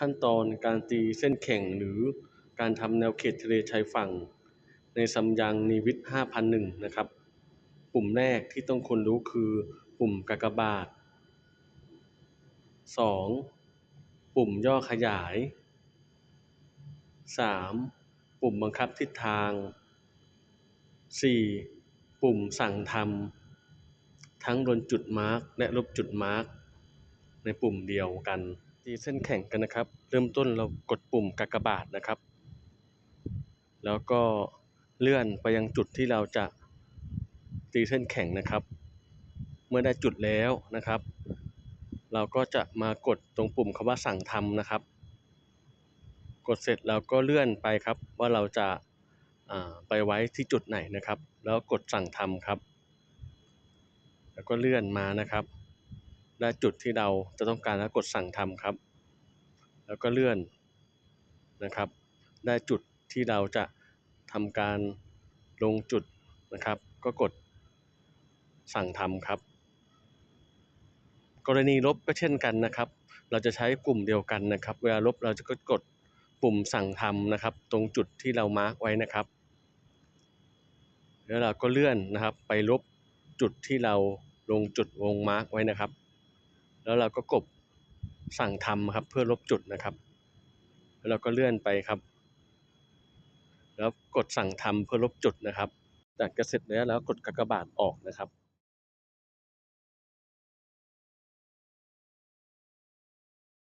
ขั้นตอนการตีเส้นแข่งหรือการทำแนวเขตทะเลชายฝั่ง ในซัมยังนีวิท5001 นะครับ ปุ่มแรกที่ต้องคนรู้คือปุ่มกากบาท 2. ปุ่มย่อขยาย 3. ปุ่มบังคับทิศทาง 4. ปุ่มสั่งทำทั้งบนจุดมาร์กและลบจุดมาร์กในปุ่มเดียวกัน ตีเส้นแข่งกันนะครับ เริ่มต้นเรากดปุ่มกากบาทนะครับ แล้วก็เลื่อนไปยังจุดที่เราจะตีเส้นแข่งนะครับ เมื่อได้จุดแล้วนะครับ เราก็จะมากดตรงปุ่มคำว่าสั่งทำนะครับ กดเสร็จเราก็เลื่อนไปครับว่าเราจะไปไว้ที่จุดไหนนะครับ แล้วกดสั่งทำครับ แล้วก็เลื่อนมานะครับ ได้จุดที่เราจะต้องการแล้วกดสั่งทำครับ แล้วก็เลื่อนนะครับ ได้จุดที่เราจะทำการลงจุดนะครับ ก็กดสั่งทำครับ กรณีลบก็เช่นกันนะครับ เราจะใช้กลุ่มเดียวกันนะครับ เวลาลบเราจะก็กดปุ่มสั่งทำนะครับ ตรงจุดที่เรามาร์กไว้นะครับ แล้วเราก็เลื่อนนะครับ ไปลบจุดที่เราลงจุดวงมาร์กไว้นะครับ แล้วเราก็กดสั่งทำครับ เพื่อลบจุดนะครับ แล้วเราก็เลื่อนไปครับ แล้วกดสั่งทำเพื่อลบจุดนะครับจากจะเสร็จแล้วแล้วกดกากบาทออกนะครับ